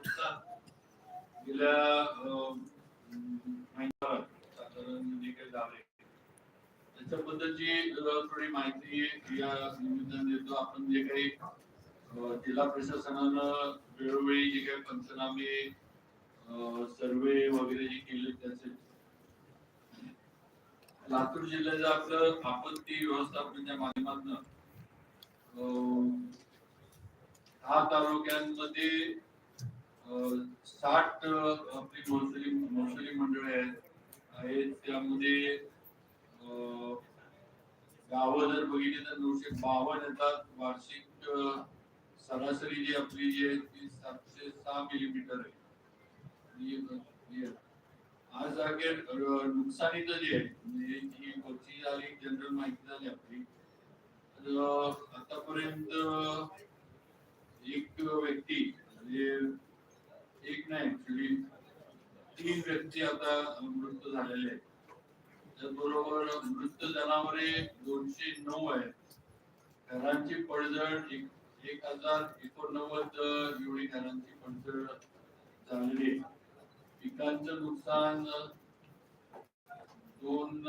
नुकसान गेल्या महिन्यावर साधारण जे काही त्याच्याबद्दलची थोडी माहिती या निमित्ताने देतो. आपण जे काही जिल्हा प्रशासनानं वेळोवेळी जे काही पंचनामे सर्वे वगैरे जे केले त्याचे. लातूर जिल्ह्याचं आपलं आपत्ती व्यवस्थापनाच्या माध्यमातून दहा तालुक्यांमध्ये साठ आपली महसुली महसुली मंडळे आहेत. आहेत त्यामध्ये अं, गावं जर बघितली तर नऊशे बावन्न येतात. वार्षिक सरासरी जी आपली जी आहे ती सातशे सहा मिलीमीटर आहे. आहे. आज अखेर अं, नुकसानीचं जे आहे म्हणजे ही झाली जनरल माहिती झाली आपली. तर आतापर्यंत एक व्यक्ती म्हणजे एक नाही ऍक्च्युली तीन व्यक्ती आता मृत झालेले आहेत. त्याचबरोबर मृत जनावरे दोनशे नऊ आहेत. घरांची पडझड एक एक हजार एकोणनव्वद एवढी घरांची पडझड झालेली आहे. पिकांचं नुकसान दोन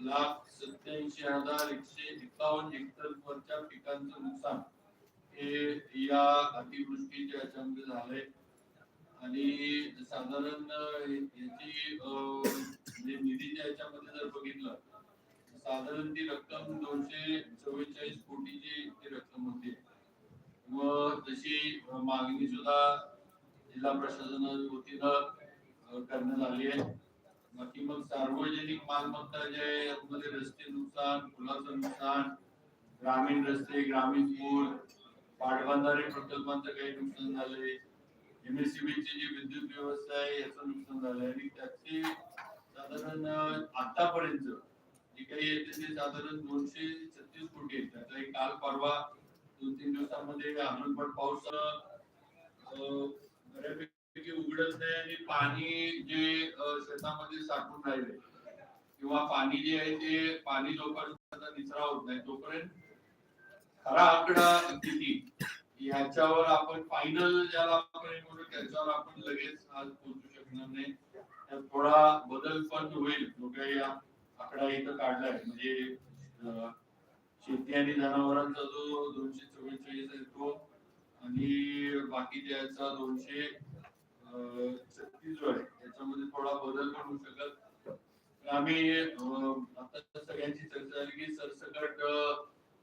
लाख सत्याऐंशी हजार एकशे एकावन्न हेक्टर वरच्या पिकांचं नुकसान हे या अतिवृष्टीच्या याच्यामध्ये झालंय. आणि साधारण याची म्हणजे निधीच्या याच्यामध्ये जर बघितलं साधारण ती रक्कम दोनशे चव्वेचाळीस कोटीची ती रक्कम होती. व तशी मागणी सुद्धा जिल्हा प्रशासनाच्या वतीनं करण्यात आली आहे. बाकी मग सार्वजनिक मालमत्ता जे आहे यामध्ये रस्ते नुकसान पुलाचं नुकसान ग्रामीण रस्ते ग्रामीण पूल पाटबंधारे प्रकल्पांचं काही नुकसान झालंय. MSCB जी विद्युत व्यवस्था आहे याचं नुकसान झालं आणि त्याचे साधारण आतापर्यंत जे काही येते ते साधारण दोनशे छत्तीस कोटी आहेत त्याचा एक काल परवा दोन तीन दिवसामध्ये हनुमपट पाऊस बऱ्यापैकी उघडत नाही आणि पाणी जे शेतामध्ये साठून राहिले किंवा पाणी जे आहे ते पाणी जोपर्यंत निचरा होत नाही. तोपर्यंत खरा आकडा किती? ह्याच्यावर आपण फायनल ज्याला आपण त्याच्यावर आपण लगेच आज पोहोचू शकणार नाही. त्यात थोडा बदल पण होईल. जो काही आकडा इथं काढलाय. म्हणजे शेती आणि जनावरांचा जो दोनशे चव्वेचाळीस आहे तो आणि बाकीच्या ज्याचा दोनशे छत्तीस जो आहे त्याच्यामध्ये थोडा बदल पण होऊ शकत. तर आम्ही आता सगळ्यांची चर्चा झाली की सरसकट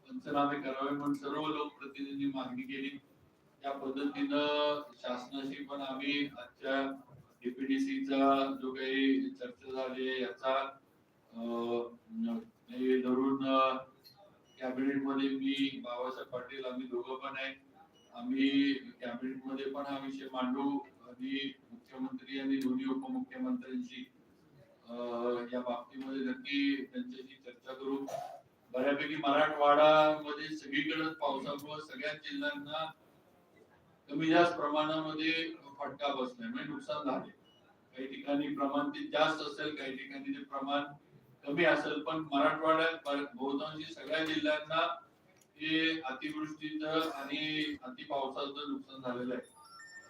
पंचनामे करावे म्हणून सर्व लोकप्रतिनिधी मागणी केली. त्या पद्धतीनं शासनाशी पण आम्ही आजच्या डीपीडीसीचा जो काही चर्चा झाली आहे याचा म्हणजे धरून कॅबिनेटमध्ये मी बाबासाहेब पाटील आम्ही दोघं पण आहे. आम्ही कॅबिनेटमध्ये पण हा विषय मांडू आणि मुख्यमंत्री आणि दोन्ही उपमुख्यमंत्र्यांशी या बाबतीमध्ये नक्की त्यांच्याशी चर्चा करू. बऱ्यापैकी मराठवाडामध्ये सगळीकडेच पावसामुळे सगळ्या जिल्ह्यांना कमी जास्त प्रमाणामध्ये फटका बसलाय म्हणजे नुकसान झाले काही ठिकाणी प्रमाण ते जास्त असेल काही ठिकाणी ते प्रमाण कमी असेल पण मराठवाड्यात बहुतांशी सगळ्या जिल्ह्यांना हे अतिवृष्टीचं आणि अति पावसाचं नुकसान झालेलं आहे.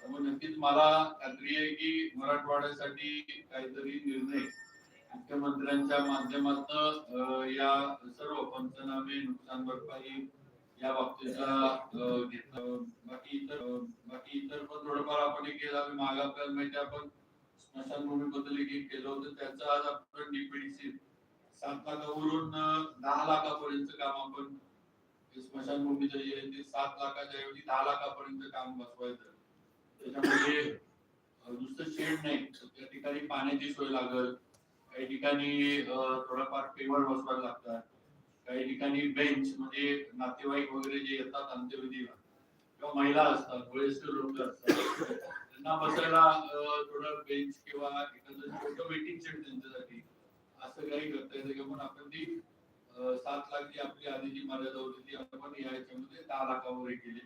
त्यामुळे नक्कीच मला खात्री आहे की मराठवाड्यासाठी काहीतरी निर्णय मुख्यमंत्र्यांच्या माध्यमातून या सर्व पंचनामे नुकसान भरपाई या बाबतीचा घेतला. बाकी इतर बाकी इतर पण थोडंफार आपण एक केलं आम्ही मागे आपल्याला माहिती आपण स्मशानभूमी बद्दल एक केलं होतं. त्याचं आज आपण डीपीडीसी सात लाखावरून दहा लाखापर्यंत काम आपण हे स्मशानभूमीचं जे आहे ते सात लाखाच्या ऐवजी दहा लाखापर्यंत काम बसवायचं. त्याच्यामध्ये नुसतं शेड नाही. त्या ठिकाणी पाण्याची सोय लागल. काही ठिकाणी अं, थोडंफार पेवर बसवायला लागतात. काही ठिकाणी बेंच म्हणजे नातेवाईक वगैरे जे येतात अंत्यविधीला किंवा महिला असतात वयस्कर लोक असतात त्यांना बसायला थोडं बेंच किंवा एखादं छोटं वेटिंग सेट त्यांच्यासाठी असं काही करता येतं. किंवा आपण ती सात लाख जी आपली आधीची मर्यादा होती ती आपण या याच्यामध्ये दहा लाखावर हे केली.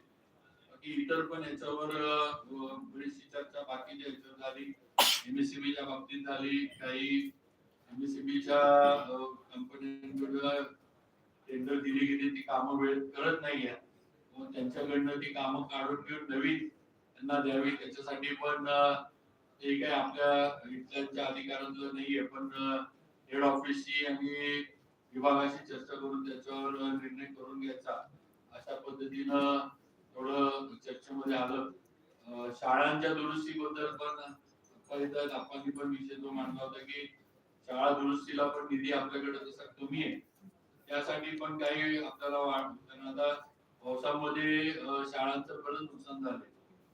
बाकी इतर पण याच्यावर बरीचशी चर्चा बाकीच्या याच्यावर झाली. एमएससीबीच्या बाबतीत झाली. काही एमएससीबीच्या कंपन्यांकडं टेंडर दिली गेली ती कामं वेळेत करत नाहीये मग त्यांच्याकडनं ती कामं काढून घेऊन नवीन त्यांना द्यावी. त्याच्यासाठी पण अं, हे काय आपल्या इथल्या अधिकारातलं नाहीये पण हेड ऑफिसची आणि विभागाशी चर्चा करून त्याच्यावर निर्णय करून घ्यायचा अशा पद्धतीनं थोडं चर्चेमध्ये आलं. अं, शाळांच्या दुरुस्तीबद्दल पण पहिलं आपण पण विषय तो मांडला होता की शाळा दुरुस्तीला पण निधी आपल्याकडे जसा कमी आहे त्यासाठी पण काही आपल्याला वाट कारण आता पावसामध्ये शाळांचं बरंच नुकसान झालंय.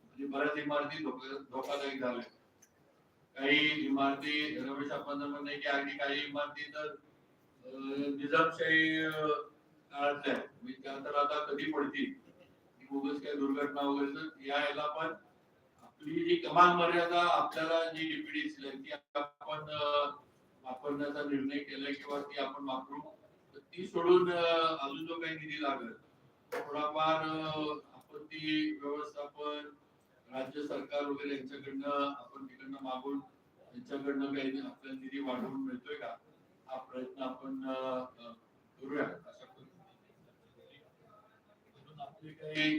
म्हणजे बऱ्याच इमारती धोकादायक झाल्या काही इमारती रमेश आपण की अगदी काही इमारती तर निजामशाही काळातल्या म्हणजे त्या तर आता कधी पडतील? काही दुर्घटना वगैरे तर या याला पण आपली जी कमाल मर्यादा आपल्याला जी डीपीडीसी ती आपण वापरण्याचा निर्णय केला किंवा ती आपण वापरू ती सोडून अजून जो काही निधी लागेल थोडाफार आपत्ती व्यवस्थापन राज्य सरकार वगैरे यांच्याकडनं आपण तिकडनं मागून त्यांच्याकडनं काही आपल्याला निधी वाढवून मिळतोय का? हा प्रयत्न आपण करूया अशा पद्धतीने. आपले काही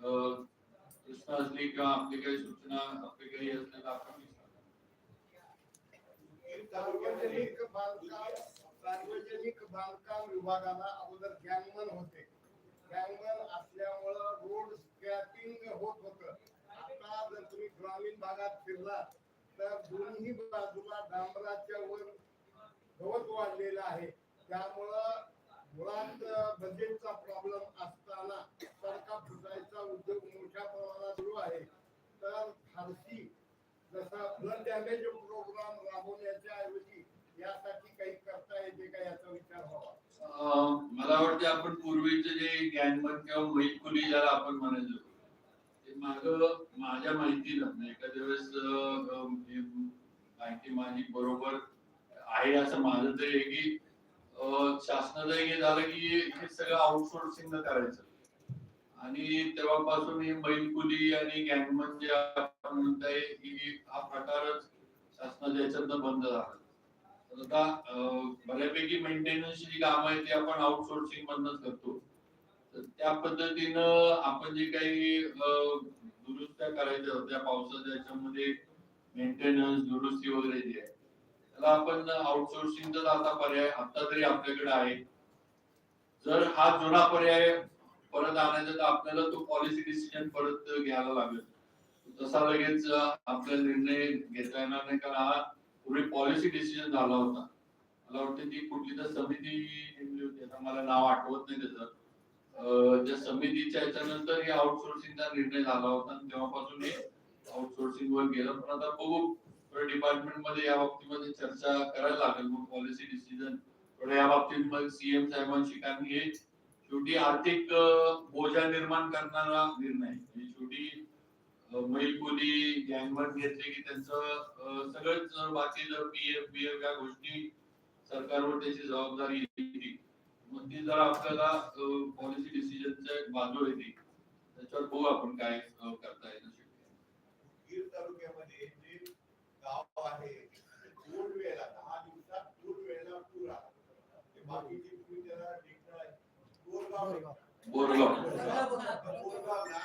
प्रश्न असले किंवा आपले काही सूचना आपले काही असले तर आपण सार्वजनिक बांधकाम सार्वजनिक बांधकाम विभागाला अगोदर गॅंगमन होते. गॅंगमन असल्यामुळं रोड स्क्रॅपिंग होत होत. आता जर तुम्ही ग्रामीण भागात फिरला तर दोन्ही बाजूला डांबराच्या वर गवत वाढलेलं आहे. त्यामुळं मुळात बजेटचा प्रॉब्लेम असताना सडका फुटायचा उद्योग मोठ्या प्रमाणात सुरू आहे तर फारशी जसा ब्लड डॅमेज प्रोग्राम राबवण्याच्या ऐवजी यासाठी काही करता येते का याचा विचार व्हावा अं, मला वाटते आपण पूर्वीचे जे ज्ञानमन किंवा मैकुली ज्याला आपण म्हणायचो ते माझ्या माहितीनं म्हणजे एखाद्या वेळेस माहिती माझी बरोबर आहे असं माझं तरी आहे की शासनाचं हे झालं की हे सगळं आउटसोर्सिंग करायचं. आणि तेव्हापासून हे मैलकुली आणि गँगमन जे आपण म्हणताय की हा प्रकारच शासनाच्या याच्यातनं बंद झाला. आता बऱ्यापैकी मेंटेनन्सची जी कामं आहेत ती आपण आउटसोर्सिंग मधनच करतो. त्या पद्धतीनं आपण जे काही दुरुस्त्या करायच्या होत्या पावसाच्या याच्यामध्ये मेंटेनन्स दुरुस्ती वगैरे जे आहे त्याला आपण आउटसोर्सिंगचा आता पर्याय आता तरी आपल्याकडे आहे. जर हा जुना पर्याय परत आणायचा तर आपल्याला तो पॉलिसी डिसिजन परत घ्यायला लागेल. तसा लगेच आपल्याला निर्णय घेता येणार नाही कारण हा पूर्वी पॉलिसी डिसिजन झाला होता. मला वाटतं ती कुठली तर समिती नेमली होती मला नाव आठवत नाही त्याचं. ज्या समितीच्या याच्यानंतर हे आउटसोर्सिंगचा निर्णय झाला होता आणि तेव्हापासून हे आउटसोर्सिंग वर गेलं. पण आता बघू डिपार्टमेंटमध्ये या बाबतीमध्ये चर्चा करायला लागेल. मग पॉलिसी डिसिजन थोडं या बाबतीत मग सीएम साहेबांशी. कारण हे शेवटी आर्थिक बोजा निर्माण करणारा निर्णय. म्हणजे शेवटी मैल मैलकुली गँगवर घेतले की त्यांचं सगळंच जर बाकी जर पीएफ बीएफ या गोष्टी सरकारवर त्याची जबाबदारी येते. मग ती जर आपल्याला पॉलिसी डिसिजनच्या बाजू येते त्याच्यावर बघू आपण काय करता येईल गीर तालुक्यामध्ये जे गाव आहे दोन वेळेला दहा दिवसात दोन वेळेला पूर आला. ते बाकीचे तुम्ही त्याला गोरगाव बोरगाव. गोरगावला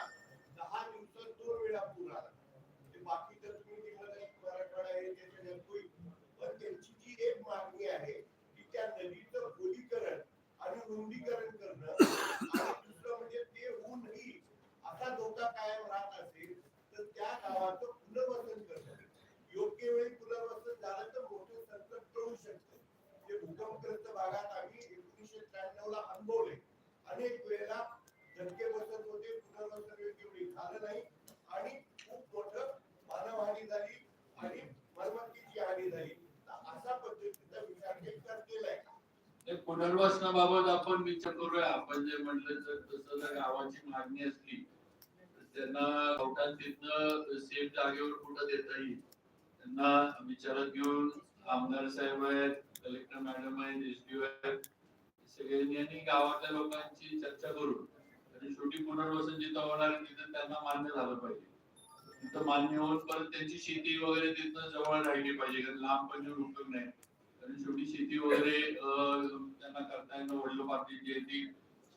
कायम राहत असेल तर त्या गावाचं पुनर्वसन करणं योग्य वेळी पुनर्वसन झालं तर मोठं संकट टळू शकतं. ते भूकंपग्रस्त भागात आम्ही एकोणीसशे त्र्याण्णव ला अनुभवले. अनेक वेळेला धक्के बसत होते पुनर्वसन योग्य वेळी झालं नाही. आणि खूप मोठं मानवहानी झाली आणि मालमत्तेची हानी झाली. अशा पद्धतीचा विचार केला केलाय पुनर्वसनाबाबत आपण विचार करूया. आपण जे म्हटलं तर तसं जर गावाची मागणी असली त्यांना गावठाण तिथनं सेफ जागेवर कुठं देता येईल? त्यांना विचारात घेऊन आमदार साहेब आहेत कलेक्टर मॅडम आहेत एस डी आहेत सगळ्यांनी आणि गावातल्या लोकांची चर्चा करून आणि शेवटी पुनर्वसन जिथं होणार तिथं त्यांना मान्य झालं पाहिजे. तिथं मान्य होऊन परत त्यांची शेती वगैरे तिथनं जवळ राहिली पाहिजे कारण लांब पण उपयोग नाही. कारण शेवटी शेती वगैरे त्यांना करता येणं वडिलोपार्जित जे ती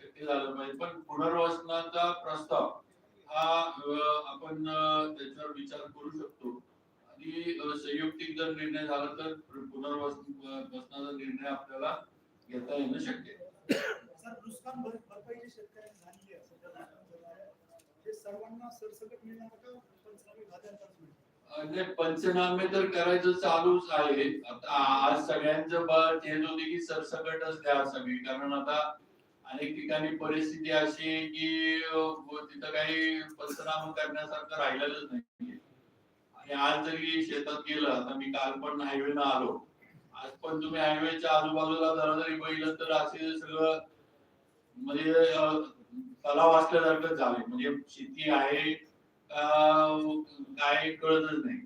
शक्य झालं पाहिजे. पण पुनर्वसनाचा प्रस्ताव हा आपण त्याच्यावर विचार करू शकतो. आणि संयुक्तिक जर निर्णय झाला तर पुनर्वस बसण्याचा निर्णय आपल्याला घेता येणं शक्य आहे. सर नुकसान भर- भरपाई जी शेतकऱ्यांनी झालेली आहे. सध्या नुकसान झालेलं आहे, ते सर्वांना सरसकट मिळणार का? पंचनामे मिळणार? पंचनामे तर करायचं चालूच आहे. आता आज सगळ्यांचं बळ हेच होते की सरसकटच द्या सगळी. कारण आता अनेक ठिकाणी परिस्थिती अशी आहे की तिथं काही पंचनामा करण्यासारखं राहिलेलंच नाही आणि आज जरी शेतात गेलं आता मी काल पण हायवेनं आलो. आज पण तुम्ही हायवेच्या आजूबाजूला जरा जरी बघितलं तर असे सगळं म्हणजे तलाव असल्यासारखं झाले म्हणजे शेती आहे काय कळतच नाही.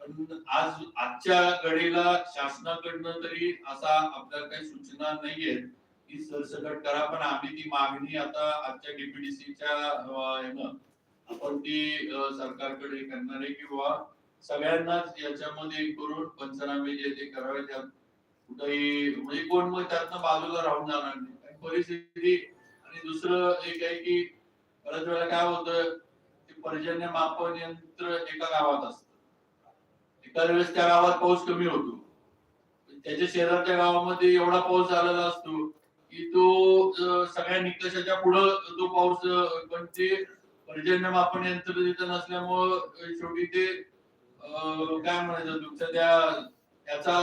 पण आज आजच्या घडीला शासनाकडनं तरी असा आपल्याला काही सूचना नाहीये ती सरसकट करा पण आम्ही ती मागणी आता आजच्या डीपीडीसीच्या आपण ती सरकारकडे करणार आहे किंवा सगळ्यांनाच याच्यामध्ये करून पंचनामे जे ते करावे त्यात कुठेही म्हणजे कोण मग त्यातनं बाजूला राहून जाणार नाही. आणि परिस्थिती आणि दुसरं एक आहे की बऱ्याच वेळा काय होतं ते पर्जन्य मापन यंत्र एका गावात असत. एका वेळेस त्या गावात पाऊस कमी होतो. त्याच्या शेजारच्या गावामध्ये एवढा पाऊस झालेला असतो की तो सगळ्या निकषाच्या पुढं तो पाऊस पण ते पर्जन्य मापन यंत्र तिथं नसल्यामुळं शेवटी ते काय म्हणायचं तुमच्या त्या त्याचा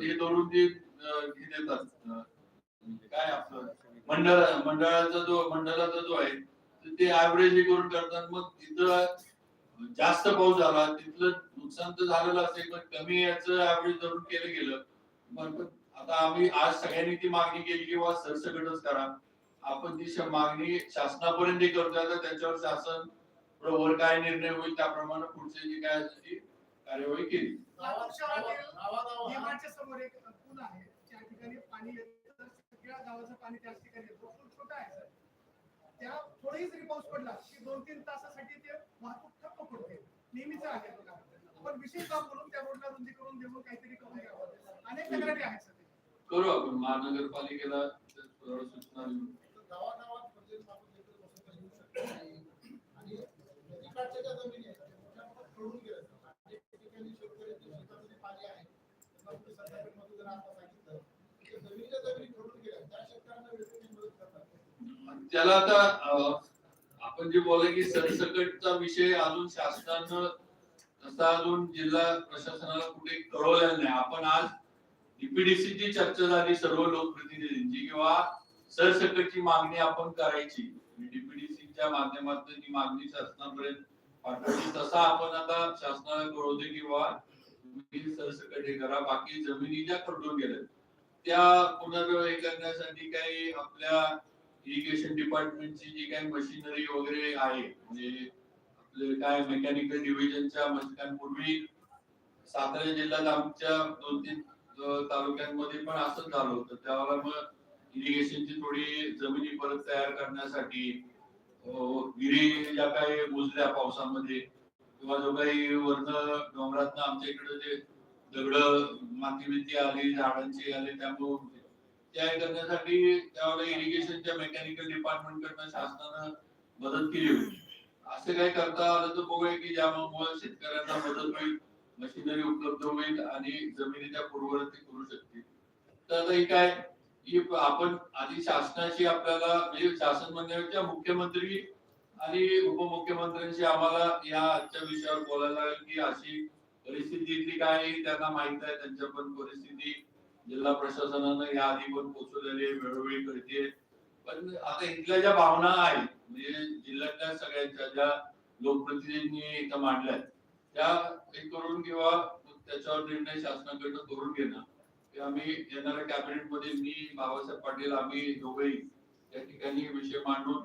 हे धरून ते हे देतात. म्हणजे काय आपलं मंडळ मंडळाचा जो मंडळाचा जो आहे ते ऍव्हरेज करून करतात. मग तिथं जास्त पाऊस झाला तिथलं नुकसान तर झालेलं असेल पण कमी याचं ऍव्हरेज धरून केलं गेलं. आता आम्ही आज सगळ्यांनी ती मागणी केली किंवा सरसकटच करा. आपण ती मागणी शासनापर्यंत हे करतोय तर त्याच्यावर शासन वर काय निर्णय होईल त्याप्रमाणे पुढची जी काय असेल ती कार्यवाही केली. समोर एक पूल आहे. त्या ठिकाणी पाणी येतं तर सगळ्या गावाचं पाणी त्याच ठिकाणी येतो. पूल छोटा आहे सर. त्या थोडाही जरी पाऊस पडला की दोन तीन तासासाठी ते वाहतूक ठप्प पडते. नेहमीच आहे बघा. पण विशेष काम करून त्या रोडला रुंदी करून देऊन काहीतरी करून घ्यावं. अनेक तक्रारी आहेत सर. करू आपण. महानगरपालिकेला सूचना देऊ. त्याला आता आपण जे बोलले की सरसकटचा विषय अजून शासनानं तसा अजून जिल्हा प्रशासनाला कुठे कळवलेला नाही. आपण आज DPDC ची चर्चा झाली सर्व लोकप्रतिनिधींची किंवा सरसकटची मागणी आपण करायची. डीपीडीसीच्या माध्यमातून ही मागणी शासनापर्यंत पाठवली. तसा आपण आता शासनाला कळवतो किंवा सरसकट हे करा. बाकी जमिनी ज्या खरडून गेल्या त्या पुनर्व्यवहार करण्यासाठी काही आपल्या इरिगेशन डिपार्टमेंटची जी काही मशिनरी वगैरे आहे म्हणजे आपले काय मेकॅनिकल डिव्हिजनच्या पूर्वी सातारा जिल्ह्यात आमच्या दोन तीन तालुक्यांमध्ये पण असंच झालं होतं. त्यावेळेला मग इरिगेशनची थोडी जमिनी परत तयार करण्यासाठी विहिरी ज्या काही बुजल्या पावसामध्ये किंवा जो काही वर्ण डोंगरात आमच्या इकडे जे दगड माती बिती आली झाडांची आली त्यामुळे त्या करण्यासाठी त्यावेळेला इरिगेशनच्या मेकॅनिकल डिपार्टमेंट कडनं शासनानं मदत केली होती. असं काही करता आलं तर बघूया की ज्यामुळे शेतकऱ्यांना मदत होईल. मशिनरी उपलब्ध होईल आणि जमिनीच्या पूर्ववत ते करू शकतील. तर आता काय? ही आपण आधी शासनाशी आपल्याला म्हणजे शासन मंडळाच्या मुख्यमंत्री आणि उपमुख्यमंत्र्यांशी आम्हाला या आजच्या विषयावर बोलायला लागेल की अशी परिस्थिती इथली काय आहे त्यांना माहीत आहे त्यांच्या पण परिस्थिती जिल्हा प्रशासनानं या आधी पण पोहोचवलेली आहे, वेळोवेळी करते पण आता इथल्या ज्या भावना आहेत म्हणजे जिल्ह्यातल्या सगळ्यांच्या ज्या लोकप्रतिनिधींनी इथं मांडल्या आहेत त्या हे करून किंवा त्याच्यावर निर्णय शासनाकडनं करून घेणं. ते आम्ही येणाऱ्या कॅबिनेटमध्ये मी बाबासाहेब पाटील आम्ही दोघेही त्या ठिकाणी विषय मांडून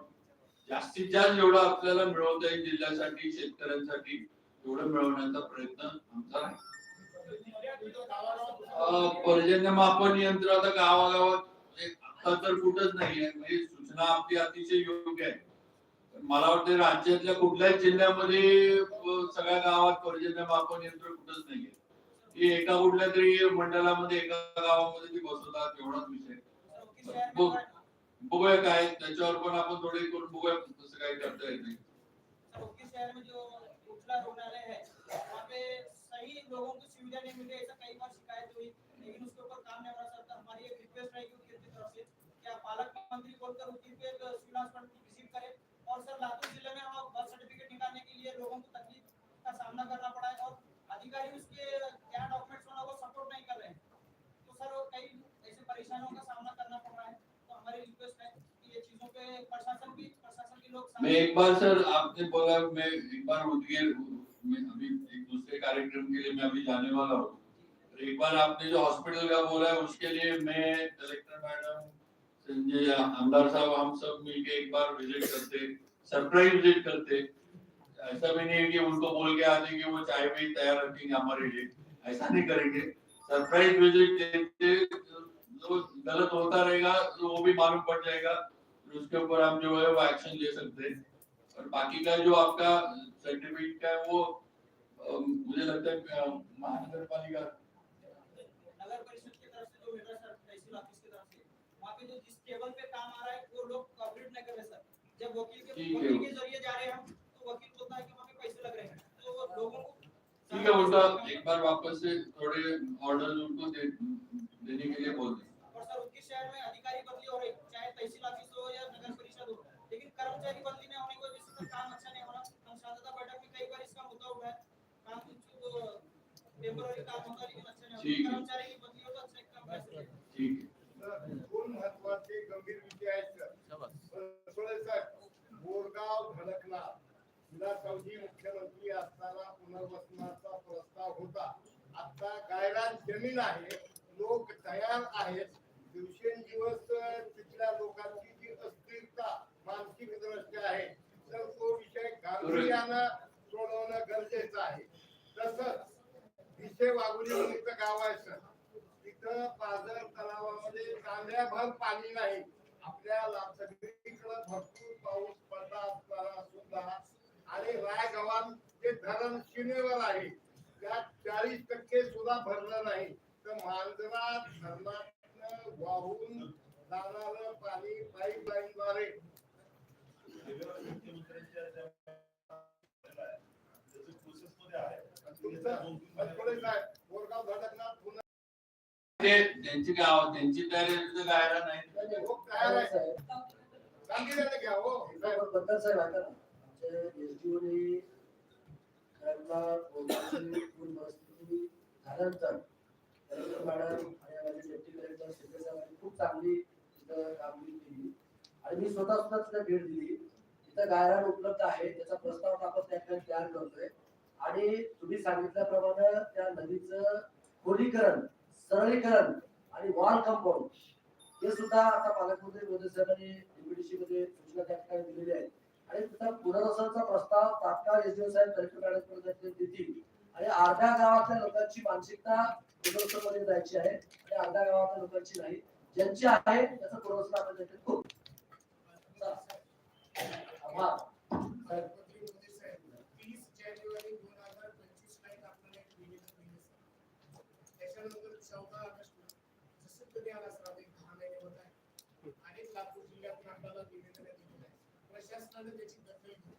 जास्तीत जास्त जेवढं आपल्याला मिळवता येईल जिल्ह्यासाठी शेतकऱ्यांसाठी तेवढं मिळवण्याचा प्रयत्न आमचा आहे पर्जन्य मापन यंत्र आता गावागावात म्हणजे आता तर कुठंच नाहीये. म्हणजे सूचना आपली अतिशय योग्य आहे. मला वाटतं राज्यातल्या कुठल्याच जिल्ह्यामध्ये सगळ्या गावात पर्जन्य मापन कुठंच नाहीये. एका कुठल्या तरी मंडळामध्ये, एका गावामध्ये ते बसवतात एवढाच विषय. बघूया काय, त्याच्यावर पण आपण थोडे करून बघूया काय करता सुविधा नहीं नहीं एक सिविल हॉस्पिटल की विज़िट करें और सर, लातूर ज़िले में हम बर्थ सर्टिफिकेट निकालने के लिए लोगों को तकलीफ़ का सामना करना पड़ा है और अधिकारी उसके क्या डॉक्यूमेंट्स होना वो सपोर्ट नहीं कर रहे हैं। तो सर कई ऐसे परेशानियों का सामना करना पड़ रहा है। तो हमारी रिक्वेस्ट है कि ये चीज़ों पे प्रशासन भी प्रशासन के लोग मैं एक बार सर, आपने बोला, मैं एक बार उदगीर मैं अभी एक दूसरे कार्यक्रम के लिए मैं अभी जाने वाला हूँ। एक बार आपने जो हॉस्पिटल का बोला है, उसके लिए मैं कलेक्टर मैडम संजय आमदार साहब, हम सब मिलके एक बार विज़िट करते सरप्राइज़ विज़िट करते। ऐसा भी नहीं है कि उनको बोल के आते कि वो चाय भी तैयार रखेंगे हमारे लिए। ऐसा नहीं करेंगे। सरप्राइज़ विज़िट देते, जो गलत होता रहेगा तो वो भी मालूम पड़ जाएगा। उसके ऊपर हम जो है, वो एक्शन ले सकते हैं। और बाकी का जो आपका सर्टिफिकेट का है, वो मुझे लगता है महानगर पालिका नगर परिषद की तरफ़ से जो मिल रहा है सर तहसील ऑफ़िस की तरफ़ से वहाँ पे जो जिस टेबल पे काम आ रहा है वो लोग कंप्लीट नहीं कर रहे सर जब वकील के वकील के ज़रिए जा रहे हैं हम तो वकील बोलता है कि वहाँ पे पैसे लग रहे हैं। तो वो लोगों को ठीक है उनका एक बार वापस से थोड़े ऑर्डर उनको दे, देने के लिए बोल दें। और सर उनके शहर में अधिकारी बदली हो रही चाहे तहसील ऑफ़िस हो या नगर परिषद हो लेकिन कर्मचारी बदली नहीं होने की वजह से काम अच्छा नहीं हो रहा हम संसद बैठक में कई बार इसका मुद्दा उठा है। काम कुछ टेम्पररी काम होता है लेकिन अच्छा नहीं कर्मचारी की बदली हो तो अच्छा काम कर हैं ठीक है। दोन महत्त्वाचे गंभीर विषय आहेत सर. बोरगाव धडकला विलास सावजी मुख्यमंत्री असताना पुनर्वसनाचा प्रस्ताव होता. आता गायरान जमीन आहे लोक तयार आहेत. दिवसेंदिवस तिथल्या लोकांची जी अस्थिरता मानसिक दृष्ट्या आहे तर तो विषय गांभीर्यानं सोडवणं गरजेचं आहे. तसंच विषय वागुली गाव आहे सर. तिथं पाझर तलावामध्ये तांब्याभर पाणी नाही आपल्याला सगळीकडे भरपूर पाऊस पडला असताना सुद्धा आणि रायगावात जे धरण सीमेवर आहे त्यात चाळीस टक्के सुद्धा भरलं नाही तर मांजरा धरणातनं वाहून जाणारं पाणी पाईपलाईनद्वारे तुमचं थोडे साहेब बोरगाव पुन्हा ते त्यांची गाव त्यांची तयारी तर गायला नाही. बद्दल साहेब ऐका ना त्यांना पूर्ण परिस्थिती झाल्यानंतर मॅडम आणि माझे डेप्टी कलेक्टर शिंदे साहेबांनी खूप चांगली तिथं कामगिरी केली आणि मी स्वतः सुद्धा तिथं भेट दिली तिथं गायरान उपलब्ध आहे त्याचा प्रस्ताव आपण त्या ठिकाणी तयार करतोय आणि तुम्ही सांगितल्याप्रमाणे त्या नदीचं खोलीकरण सरळीकरण आणि वॉल कंपाऊंड हे सुद्धा आता पालकमंत्री मोदी साहेबांनी DPDC मध्ये सूचना त्या ठिकाणी दिलेल्या आहेत. आणि तिथं पुनर्वसनाचा प्रस्ताव तात्काळ एस डी साहेब कलेक्टर मॅडम देतील. आणि अर्ध्या गावातल्या लोकांची मानसिकता पुनर्वसनमध्ये जायची आहे आणि अर्ध्या गावातल्या लोकांची नाही. ज्यांची आहे त्याचं पुनर्वसन आपण देखील करू आभार साहेब मुख्यमंत्री मोदी साहेब तीस जानेवारी दोन हजार पंचवीस ला एक आपल्याला एक निवेदन दिलं सर. त्याच्यानंतर चौदा ऑगस्टला जसं कधी आला सर आता एक दहा महिने होत आहे अनेक लातूर जिल्ह्यातून आपल्याला निवेदन दिलेलं आहे प्रशासनाने त्याची दखल घेतली.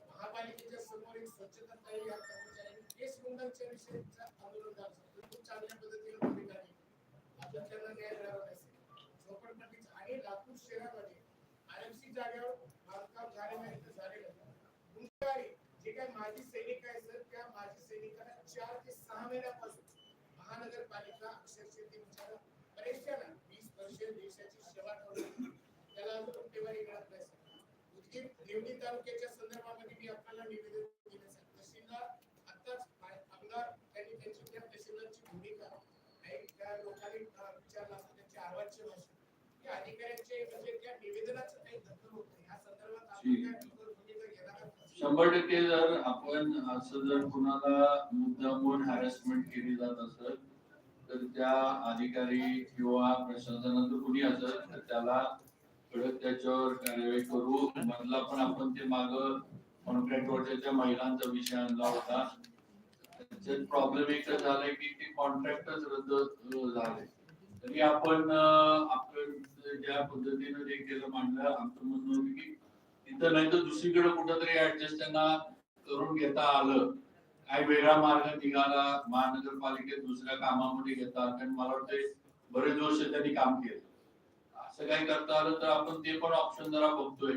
महापालिकेच्या समोर एक स्वच्छता तयारी या कर्मचाऱ्यांनी केस नोंदणीच्या विषयीचा आंदोलन झालं खूप चांगल्या पद्धतीने भूमिका घेतली. आपण त्यांना न्याय मिळाला नसेल झोपडपट्टीच आणि लातूर शहरामध्ये आरएमसी जागेवर बांधकाम झाले नाही झालेलं नाही. जे काही माजी सैनिक आहे सर त्या माजी सैनिकांना चार ते सहा महिन्यापासून महानगरपालिका अक्षरशः ते बिचारा बरेचशा ना वीस वर्ष देशाची सेवा करून त्याला अजून गुंठेवारी मिळत नाही देवणी तालुक्याच्या संदर्भामध्ये मी आपल्याला निवेदन दिलं सर तहसीलदार आताच आमदार त्यांनी त्यांची त्या तहसीलदारची भूमिका त्या लोकांनी विचारला असता त्यांची आवाजची भाषा त्या अधिकाऱ्यांचे म्हणजे त्या निवेदनाचं काही दखल होत नाही या संदर्भात आपण ठीक. काय ठोस भूमिका घेणार आहात? शंभर टक्के जर आपण असं जर कुणाला मुद्दामून हॅरेसमेंट केली जात असेल तर त्या अधिकारी किंवा प्रशासनाचं कुणी असेल तर त्याला परत त्याच्यावर कार्यवाही करू. मधला पण आपण ते माग कॉन्ट्रॅक्ट त्या महिलांचा विषय आणला होता. त्याच्यात प्रॉब्लेम एकच झालाय की ते कॉन्ट्रॅक्टच रद्द झाले. तरी आपण आपण ज्या पद्धतीनं ते केलं मांडलं आमचं म्हणणं होतं की तिथं नाही तर दुसरीकडे कुठंतरी ऍडजस्ट त्यांना करून घेता आलं. काय वेगळा मार्ग निघाला महानगरपालिकेत दुसऱ्या कामामध्ये घेतात कारण मला वाटतं बरेच वर्ष त्यांनी काम केलं. असं काही करता आलं तर आपण ते पण ऑप्शन जरा बघतोय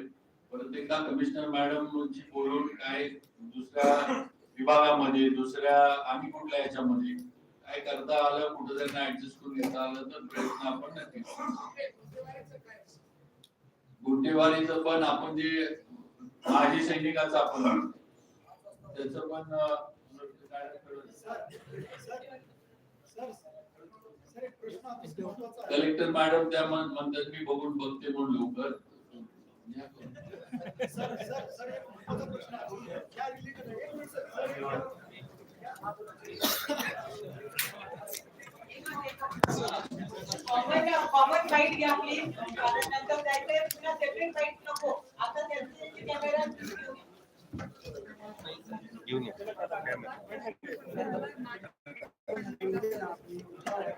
परत एकदा कमिशनर मॅडम बोलून काय दुसऱ्या विभागामध्ये दुसऱ्या आम्ही कुठल्या याच्यामध्ये काय करता आलं कुठं त्यांना ऍडजस्ट करून घेता आलं तर प्रयत्न आपण नक्कीच करू. पण आपण जे माजी सैनिकाचं आपण त्याचं पण अं, काय करू. सर एक प्रश्न अतिशय महत्त्वाचा आहे. कलेक्टर मॅडम त्या म्हण- म्हणतात मी बघून बघते म्हणून लवकर. कॉमन कॉमन फाईट घ्या प्लीज कारण नंतर जायचंय पुन्हा सेपरेट फाईट नको आता त्यांचे कॅमेरा